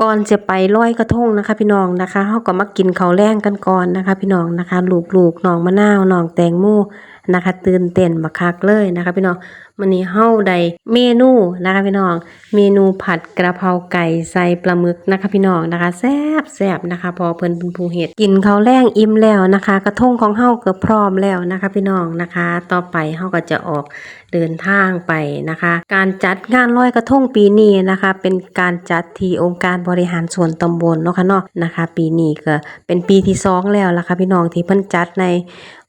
ก่อนจะไปลอยกระทงนะคะ พี่น้องนะคะเขาก็มากินข้าวแรงกันก่อนนะคะ พี่น้องนะคะ ลูกๆน้องมะนาวน้องแตงโม นะคะตื่นเต้นบักคักเลยนะคะพี่น้องมื้อนี้เฮาได้เมนูนะคะพี่น้อง เมนูผัดกระเพราไก่ใส่ปลาหมึกนะคะพี่น้องนะคะแซ่บแซ่บนะคะ พอเพิ่นเป็นผู้เฮ็ดกินเขาแรงอิ่มแล้วนะคะ กระทงของเฮาก็พร้อมแล้วนะคะพี่น้องนะคะ ต่อไปเฮาก็จะออกเดินทางไปนะคะ การจัดงานลอยกระทงปีนี้นะคะ เป็นการจัดที่องค์การบริหารส่วนตำบลเนาะค่ะเนาะนะคะ ปีนี้ก็เป็นปีที่สองแล้วล่ะค่ะพี่น้องที่เพิ่นจัดใน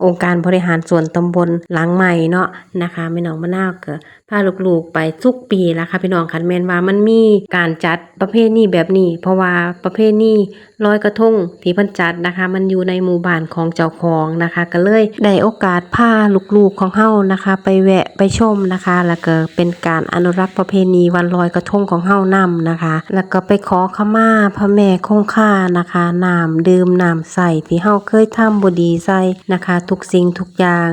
องค์การบริหารส่วนตำบลหลังใหม่เนาะนะคะแม่น้องมะนาวก็ พาลูกๆไปทุกปีแล้วค่ะพี่น้องคันแมนว่ามันมีการจัดประเภทนี้แบบนี้ เพราะว่าประเภทนี้ลอยกระทงที่พิ่นจัดนะคะ มันอยู่ในหมู่บ้านของเจ้าของนะคะ ก็เลยได้โอกาสพาลูกๆของเฮานะคะ ไปแวะไปชมนะคะ แล้วก็เป็นการอนุรักษ์ประเพณีวันลอยกระทงของเฮานํนะคะ แล้วก็ไปขอขมาพระแม่คงคานะคะน้ำดื่มน้ำใส่ที่เฮาเคยทำบ่ดีใส่นะคะ ทุกสิ่งทุกอย่าง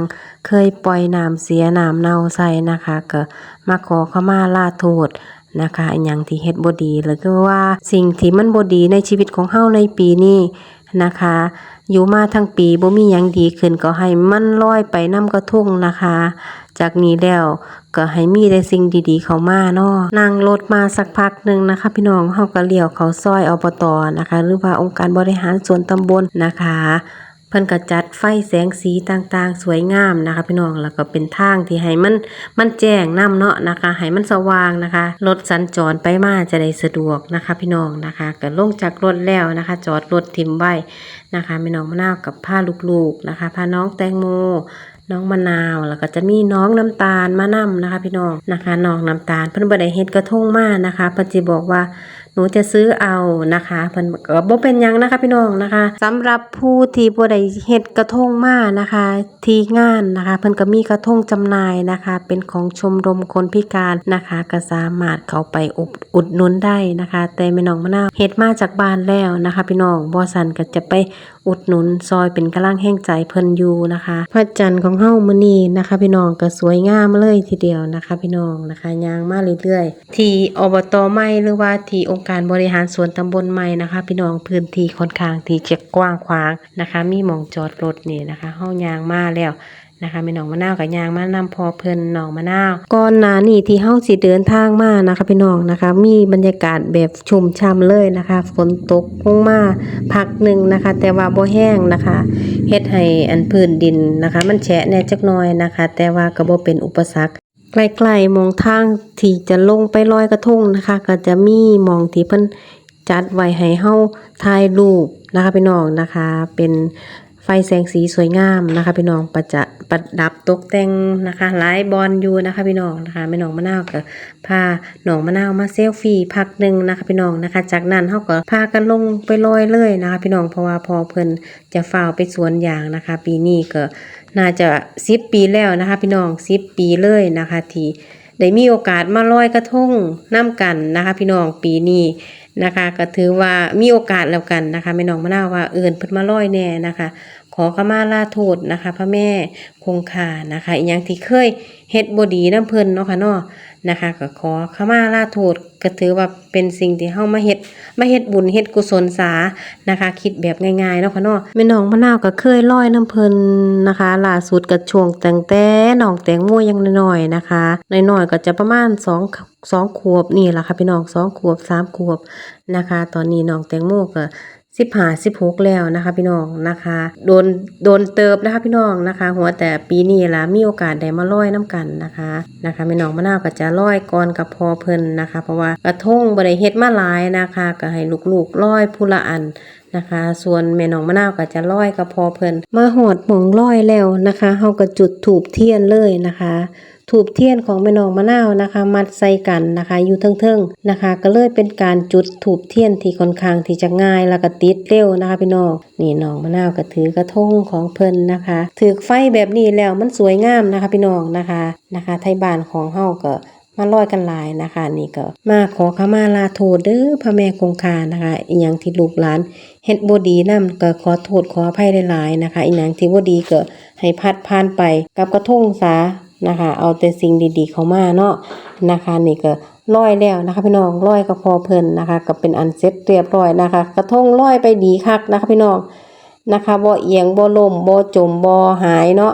เคยปล่อยน้ำเสียน้ำเน่าใส่นะคะก็มาขอขมาลาโทษนะคะอย่างที่เฮ็ดบ่ดีหรือก็ว่าสิ่งที่มันบ่ดีในชีวิตของเฮาในปีนี้นะคะ อยู่มาทั้งปีบ่มีหยังดีขึ้นก็ให้มันลอยไปนํกระทุ่งนะคะ จากนี้แล้วก็ให้มีแต่สิ่งดีๆ เข้ามาเนาะนั่งรถมาสักพักหนึ่งนะคะ พี่น้องเฮาก็เลี้ยวเขาซอยอบตนะคะ หรือว่าองค์การบริหารส่วนตำบลนะคะ เพิ่นก็จัดไฟแสงสีต่างๆ สวยงามนะคะ พี่น้องแล้วก็เป็นทางที่ให้มันมันแจ้งนํเนาะนะคะให้มันสว่างนะคะรถสัญจรไปมาจะได้สะดวกนะคะ พี่น้องนะคะก็ลงจากรถแล้วนะคะ จอดรถทิมไว้นะคะพี่น้องมะนาวกับพาลูกๆนะคะพาน้องแตงโมน้องมะนาวแล้วก็จะมีน้องน้ำตาลมานํนะคะ พี่น้องนะคะน้องน้ำตาลเพิ่นบ่ได้เฮ็ดกระทงมานะคะเพิ่นสิบอกว่า หนูจะซื้อเอานะคะเพิ่นก็บ่เป็นยังนะคะพี่น้องนะคะสำหรับผู้ที่บ่ได้เฮ็ดกระทงมานะคะ ที่งานนะคะ เพิ่นก็มีกระทงจำหน่ายนะคะ เป็นของชมรมคนพิการนะคะก็สามารถเข้าไปอุดอุดหนุนได้นะคะ แต่แม่น้องมะนาวเฮ็ดมาจากบ้านแล้วนะคะ พี่น้องบ่สั่นก็จะไป อุดหนุนซอยเป็นกำลังแห่งใจเพิ่นอยู่นะคะ พระจันทร์ของเฮามือนีนะคะ พี่น้องก็สวยงามเลยทีเดียวนะคะ พี่น้องนะคะยางมาเรื่อยๆ ที่อบตใหม่หรือว่าที่องค์การบริหารส่วนตำบลใหม่นะคะ พี่น้องพื้นที่ค่อนข้างที่จะกว้างขวางนะคะ มีหมองจอดรถนี่นะคะเฮายางมาแล้ว นะคะแม่น้องมะนาวกับยางมานำพอเพลินน้องมะนาวก่อนหน้านี้ที่เฮาสิเดินทางมานะคะพี่น้องนะคะ มีบรรยากาศแบบชุ่มช่ำเลยนะคะ ฝนตกลงมาพักหนึ่งนะคะ แต่ว่าบ่แห้งนะคะเฮ็ดให้อันพื้นดินนะคะ มันแฉะแน่จักหน่อยนะคะ แต่ว่าก็บ่เป็นอุปสรรคใกล้ๆมองทางที่จะลงไปลอยกระทงนะคะ ก็จะมีมองที่เพิ่นจัดไว้ให้เฮาถ่ายรูปนะคะพี่น้องนะคะ เป็นไฟแสงสีสวยงามนะคะพี่น้องประจะ ประดับตกแต่งนะคะหลายบอลอยู่นะคะพี่น้องนะคะแม่น้องมะนาวก็พาน้องมะนาวมาเซลฟี่พักหนึ่งนะคะพี่น้องนะคะ จากนั้นเฮาก็พากันลงไปลอยเลยนะคะ พี่น้องเพราะว่าพอเพิ่นจะฝ้าไปสวนยางนะคะ ปีนี้ก็น่าจะสิบปีแล้วนะคะ พี่น้องสิบปีเลยนะคะที่ได้มีโอกาสมาลอยกระทงน้ำกันนะคะ พี่น้องปีนี้นะคะ ก็ถือว่ามีโอกาสแล้วกันนะคะแม่น้องมะนาวว่าเอิญเพิ่นมาลอยแน่นะคะ ขอขมาลาโทษนะคะ พระแม่คงคานะคะอีกอย่างที่เคยเฮ็ดบดีน้ำเพลินเนาะค่ะเนาะนะคะก็ขอขมาลาโทษก็ถือว่าเป็นสิ่งที่เฮามาเฮ็ดมาเฮ็ดบุญเฮ็ดกุศลสานะคะ คิดแบบง่ายๆเนาะค่ะเนาะแม่น้องมะนาวก็เคยลอยน้ำเพลินนะคะล่าสุดก็ช่วงแตั้งแต่น้องแตงโมยังน้อยๆนะคะน้อยๆก็จะประมาณ2 2ขวบนี่แหละค่ะพี่น้อง2ขวบ3ขวบนะคะ ตอนนี้น้องแตงโมก็ สิบหาสิบหกแล้วนะคะ พี่น้องนะคะโดนโดนเติบนะคะพี่น้องนะคะ หัวแต่ปีนี้ละมีโอกาสได้มาลอยน้ากันนะคะนะคะพี่น้องมะนาวก็จะลอยก่อนกับพอเพิ่นนะคะ เพราะว่ากระทงบริเฮ็ดมาหลายนะคะ ก็ให้ลูกๆลอยผู้ละอัน นะคะ ส่วนแม่น้องมะนาวก็จะลอยกับพอเพิ่นมาหอดหมองลอยแล้วนะคะเฮาก็จุดถูบเทียนเลยนะคะถูบเทียนของแม่น้องมะนาวนะคะ มัดใส่กันนะคะ อยู่เทิงๆนะคะ ก็เลยเป็นการจุดถูบเทียนที่ค่อนข้างที่จะง่ายแล้วก็ติดเร็วนะคะพี่น้องนี่น้องมะนาวก็ถือกระทงของเพิ่นนะคะถือไฟแบบนี้แล้วมันสวยงามนะคะพี่น้องนะคะนะคะ ไทยบ้านของเฮาก็ มาลอยกันหลายนะคะ นี่ก็มาขอขมาลาโทษเด้อพระแม่คงคานะคะอีหยังที่ลูกหลานเฮ็ดบ่ดีนํก็ขอโทษขออภัยหลายๆนะคะอีหยังที่บ่ดีก็ให้พัดผ่านไปกับกระทงซานะคะ เอาแต่สิ่งดีๆเข้ามาเนาะนะคะ นี่ก็ร้อยแล้วนะคะพี่น้องร้อยก็พอเพิ่นนะคะก็เป็นอันเสร็จเรียบร้อยนะคะ กระทงร้อยไปดีคักนะคะพี่น้องนะคะบ่เอียงบ่ล่มบ่จมบ่หายเนาะ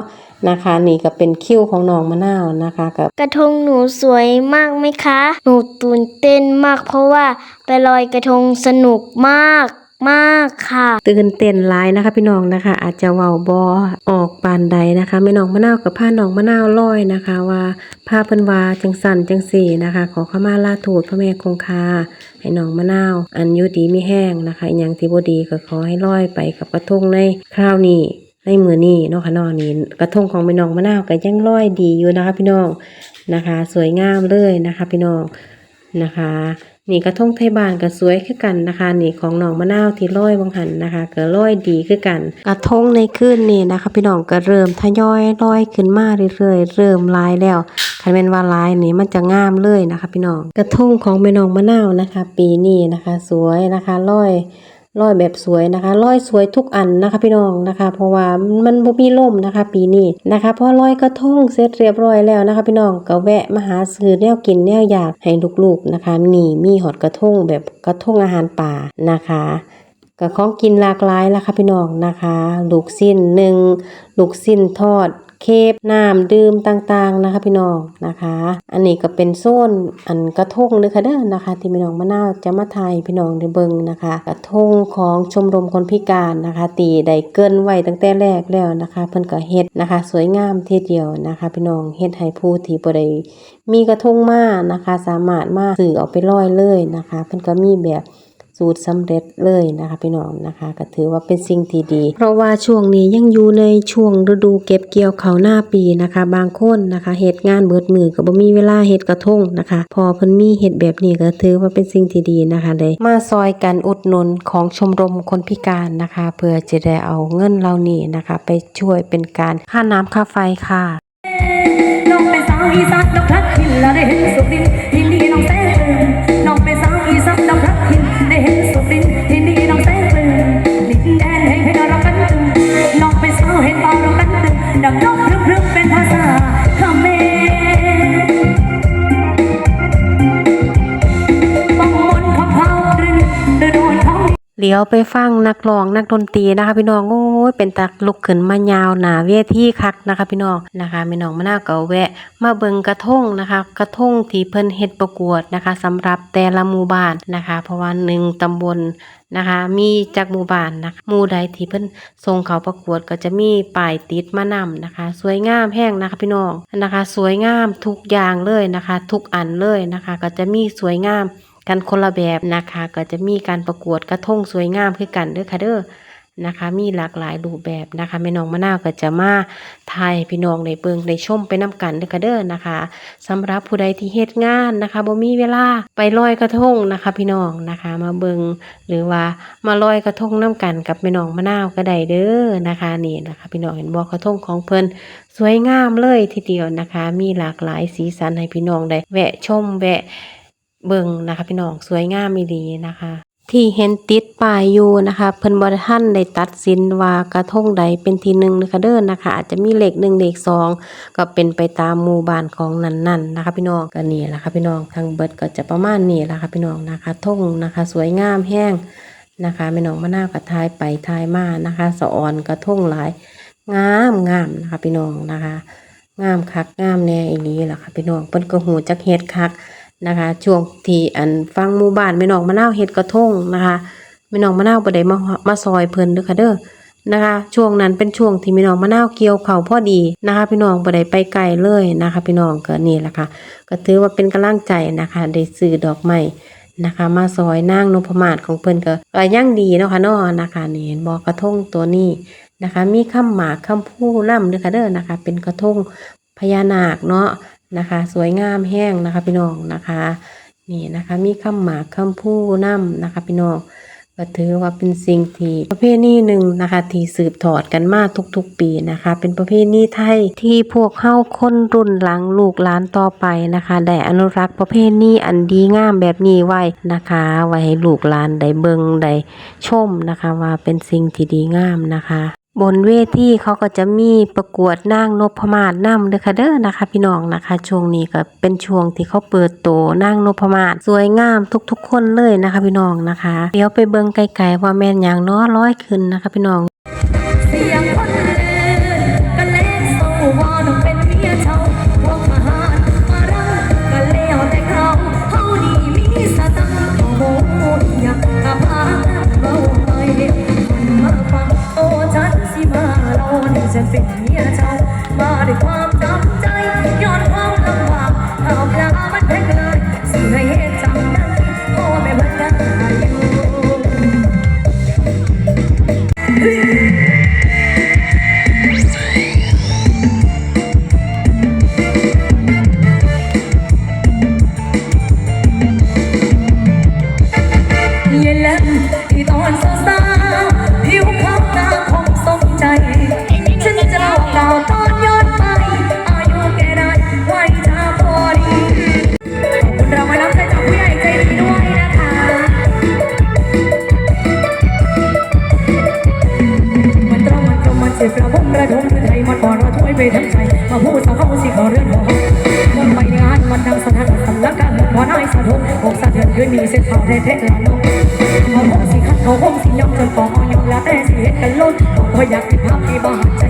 นะคะ นี่ก็เป็นคิ้วของน้องมะนาวนะคะกับกระทงหนูสวยมากไหมคะ หนูตื่นเต้นมากเพราะว่าไปลอยกระทงสนุกมากมากค่ะ ตื่นเต้นหลายนะคะ พี่น้องนะคะ อาจจะเว้าบอออกปานใดนะคะแม่น้องมะนาวกับผ้าน้องมะนาวลอยนะคะ ว่าผ้าเพิ่นว่าจังสันจังสี่นะคะ ขอขมาลาโทษพระแม่คงคาให้น้องมะนาว อันอยุดีไม่แห้งนะคะอหย่างที่บ่ดีก็ขอให้ลอยไปกับกระทงในคราวนี้ ในมือนี้เนาะค่ะเนาะนี่กระทงของแม่น้องมะนาวก็ยังลอยดีอยู่นะคะพี่น้องนะคะ สวยงามเลยนะคะพี่น้องนะคะนี่กระทงไทยบ้านก็สวยคือกันนะคะนี่ของน้องมะนาวที่ร้อยบางหันนะคะก็ร้อยดีคือกัน กระทงในคืนนี้นะคะ พี่น้องก็เริ่มทยอยร้อยขึ้นมาเรื่อยๆเริ่มลายแล้วคันเป็นว่าลายนี่มันจะงามเลยนะคะ พี่น้องกระทงของแม่น้องมะนาวนะคะ ปีนี้นะคะ สวยนะคะร้อย ร้อยแบบสวยนะคะ ร้อยสวยทุกอันนะคะพี่น้องนะคะ เพราะว่ามันบ่มีล่มนะคะ ปีนี้นะคะพอร้อยกระทงเสร็จเรียบร้อยแล้วนะคะ พี่น้องก็แวะมาหาซื้อแนวกินแนวอยากให้ลูกๆนะคะนี่มีหอดกระทงแบบกระทงอาหารป่านะคะก็ของกินหลากหลายแล้วค่ะพี่น้องนะคะ ลูกสิ้นหนึ่งลูกสิ้นทอด เคปน้ำดื่มต่างๆนะคะ พี่น้องนะคะ อันนี้ก็เป็นโซนอันกระทงเลยค่ะเด้อนะคะ ที่พี่น้องมะนาวจะมาไทยพี่น้องได้เบิ่งนะคะ กระทงของชมรมคนพิการนะคะ ตีได้เกินไว้ตั้งแต่แรกแล้วนะคะ เพิ่นก็เฮ็ดนะคะ สวยงามทีเดียวนะคะ พี่น้องเฮ็ดให้ผู้ที่บ่ได้มีกระทงมานะคะ สามารถมาซื้อเอาไปลอยเลยนะคะ เพิ่นก็มีแบบ สูตรสำเร็จเลยนะคะพี่น้องนะคะก็ถือว่าเป็นสิ่งที่ดี เพราะว่าช่วงนี้ยังอยู่ในช่วงฤดูเก็บเกี่ยวข้าวหน้าปีนะคะ บางคนนะคะเฮ็ดงานเบิดมือก็บ่มีเวลาเฮ็ดกระทงนะคะ พอเพิ่นมีเฮ็ดแบบนี้ก็ถือว่าเป็นสิ่งที่ดีนะคะเลยมาซอยกันอุดหนุนของชมรมคนพิการนะคะ เพื่อจะได้เอาเงินเหล่านี้นะคะ ไปช่วยเป็นการค่าน้ำค่าไฟค่ะน้องเป็นสาวอีสานดอกพลัดถิ่นละได้เห็นสุรินทร์ที่นี่น้องแส ตึง เลี้ยวไปฟังนักร้องนักดนตรีนะคะ พี่น้องโอ้ยเป็นตักลุกขึ้นมายาวหนาเวทีคักนะคะ พี่น้องนะคะพี่น้องมะนาวก็แวะ มาเบิงกระทงนะคะ กระทงที่เพิ่นเฮ็ดประกวดนะคะสำหรับแต่ละหมู่บ้านนะคะ เพราะว่าหนึ่งตำบลนะคะ มีจากหมู่บ้านนะคะหมู่ใดที่เพิ่นส่งเขาประกวดก็จะมีป้ายติดมานำนะคะ สวยงามแห้งนะคะพี่น้องนะคะ สวยงามทุกอย่างเลยนะคะ ทุกอันเลยนะคะ ก็จะมีสวยงาม กันคนละแบบนะคะ ก็จะมีการประกวดกระทงสวยงามคือกันเด้อค่ะเด้อนะคะ มีหลากหลายรูปแบบนะคะแม่น้องมะนาวก็จะมาทายพี่น้องในเบิงในชมไปนํกันเด้อค่ะเด้อนะคะสำหรับผู้ใดที่เฮ็ดงานนะคะบ่มีเวลาไปลอยกระทงนะคะ พี่น้องนะคะ มาเบิงหรือว่ามาลอยกระทงนํกันกับแม่น้องมะนาวก็ได้เด้อนะคะนี่นะคะ พี่น้องเห็นบ่กระทงของเพิ่นสวยงามเลยทีเดียวนะคะ มีหลากหลายสีสันให้พี่น้องได้แวะชมแวะ เบิ่งนะคะพี่น้องสวยงามมีดีนะคะ ที่เห็นติดป้ายอยู่นะคะ เพิ่นบ่ทันได้ตัดสินว่ากระทงใดเป็นที่หนึ่งนะคะเด้อนะคะ อาจจะมีเลขหนึ่งเลขสองก็เป็นไปตามหมู่บ้านของนั้นๆนนะคะ พี่น้องก็นี่แหละค่ะพี่น้องทางเบิดก็จะประมาณนี้แหละค่ะพี่น้องนะคะทงนะคะ สวยงามแห้งนะคะแม่น้องมะนาวก็ทายไปทายมานะคะสะออนกระทงหลายงามงามนะคะพี่น้องนะคะ งามคักงามแน่อีหลีล่ะค่ะพี่น้องเพิ่นก็หูจักเฮ็ดคัก นะคะ ช่วงที่อันฟังหมู่บ้านแม่น้องมะนาวเฮ็ดกระทงนะคะแม่น้องมะนาวบ่ได้มามาซอยเพิ่นเด้อค่ะเด้อนะคะ ช่วงนั้นเป็นช่วงที่แม่น้องมะนาวเกี่ยวเข้าพอดีนะคะพี่น้องบ่ได้ไปไกลเลยนะคะ พี่น้องก็นี่แหละค่ะ ก็ถือว่าเป็นกำลังใจนะคะได้ซื้อดอกไม้นะคะ มาซอยนางนพมาศของเพิ่นก็ก็ยังดีเนาะค่ะเนาะนะคะนี่เห็นบ่กระทงตัวนี้นะคะ มีคำหมากคำพูนำเด้อค่ะเด้อนะคะ เป็นกระทงพญานาคเนาะ นะคะ สวยงามแห้งนะคะพี่น้องนะคะนี่นะคะมีคำหมากคำพูน้ำนะคะพี่น้องก็ถือว่าเป็นสิ่งที่ประเพณีหนึ่งนะคะที่สืบทอดกันมาทุกๆปีนะคะ เป็นประเพณีไทยที่พวกเข้าคนรุ่นหลังลูกหลานต่อไปนะคะได้อนุรักษ์ประเพณีอันดีงามแบบนี้ไว้นะคะ ไว้ให้ลูกหลานได้เบิงได้ชมนะคะ ว่าเป็นสิ่งที่ดีงามนะคะ บนเวทีเขาก็จะมีประกวดนางนพมาศนำเด้อค่ะเด้อนะคะ พี่น้องนะคะช่วงนี้ก็เป็นช่วงที่เขาเปิดโตนางนพมาศสวยงามทุกๆ คนเลยนะคะ พี่น้องนะคะ เดี๋ยวไปเบิ่งไกลๆว่าแม่นอย่างน้อร้อยขึ้นนะคะ พี่น้อง สะเทือนคืนนี้เส้นท้าเท่ๆลาลงเขาคงสีขัดเขาคงสียอมจนฟองยองละแต่สีเห็ดกันล้นเขาก็อยากเป็นภาพที่บ้านใจ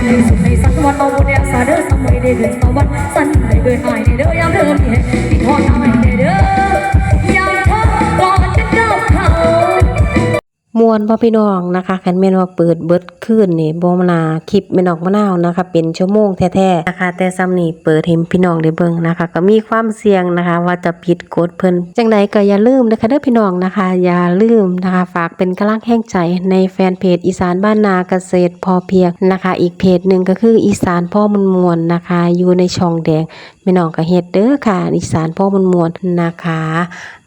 ที่สุดในสันวันเอาบุญเนี่ยสาเด้อสมัยได้เดือนสวรรค์สันได้เบื่อหายในเด้อยามเดิมเห็ดที่ทอดตายได้เด้อย มวนพ่อพี่น้องนะคะคันแม่นว่าเปิดเบิดคืนนี่บ่มนาคลิปแม่นออกมะนาวนะคะ เป็นชั่วโมงแท้ๆนะคะ แต่ซ้ำนี่เปิดให้พี่น้องได้เบิ่งนะคะ ก็มีความเสี่ยงนะคะ ว่าจะผิดกฎเพิ่นจังใดก็อย่าลืมนะคะเด้อพี่น้องนะคะ อย่าลืมนะคะ ฝากเป็นกำลังแห่งใจในแฟนเพจอีสานบ้านนาเกษตรพอเพียงนะคะ อีกเพจหนึ่งก็คืออีสานพ่อมนมวลนะคะ อยู่ในช่องแดงแม่น้องก็เฮ็ดเด้อค่ะ อีสานพ่อมนมวลนะคะ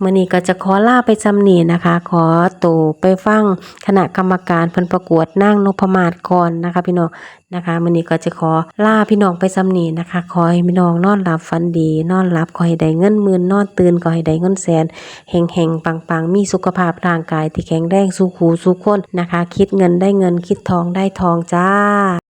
มื้อนี้ก็จะขอลาไปจำนี่นะคะ ขอตัวไปฟังคณะกรรมการเพิ่นประกวดนั่งนพมาศก่อนนะคะ พี่น้องนะคะมื้อนี้ก็จะขอลาพี่น้องไปจำนีนะคะขอให้พี่น้องนอนหลับฝันดี นอนหลับขอให้ได้เงินหมื่นนอนตื่นขอให้ได้เงินแสนแห่งเฮงปังๆ มีสุขภาพร่างกายที่แข็งแรงสู้หูสู้คนนะคะ คิดเงินได้เงินคิดทองได้ทองจ้า